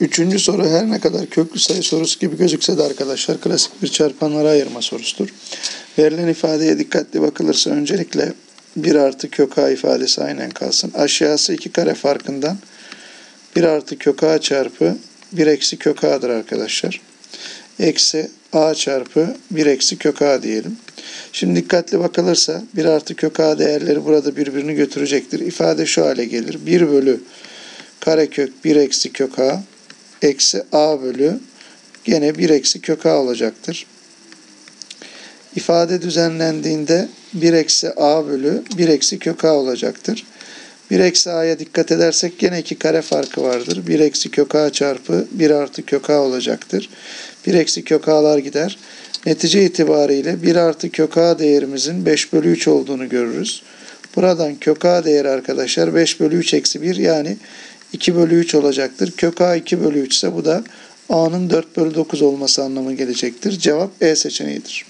Üçüncü soru her ne kadar köklü sayı sorusu gibi gözükse de arkadaşlar klasik bir çarpanlara ayırma sorusudur. Verilen ifadeye dikkatli bakılırsa öncelikle 1 artı kök a ifadesi aynen kalsın. Aşağısı 2 kare farkından 1 artı kök a çarpı 1 eksi kök a'dır arkadaşlar. Eksi a çarpı 1 eksi kök a diyelim. Şimdi dikkatli bakılırsa 1 artı kök a değerleri burada birbirini götürecektir. İfade şu hale gelir. 1 bölü karekök 1 eksi kök a eksi a bölü gene 1 eksi kök a olacaktır. İfade düzenlendiğinde 1 eksi a bölü 1 eksi kök a olacaktır. 1 eksi a'ya dikkat edersek gene 2 kare farkı vardır. 1 eksi kök a çarpı 1 artı kök a olacaktır. 1 eksi kök a'lar gider. Netice itibariyle 1 artı kök a değerimizin 5 bölü 3 olduğunu görürüz. Buradan kök a değeri arkadaşlar 5 bölü 3 eksi 1 yani 2 bölü 3 olacaktır. Kök a 2 bölü 3 ise bu da a'nın 4 bölü 9 olması anlamı gelecektir. Cevap E seçeneğidir.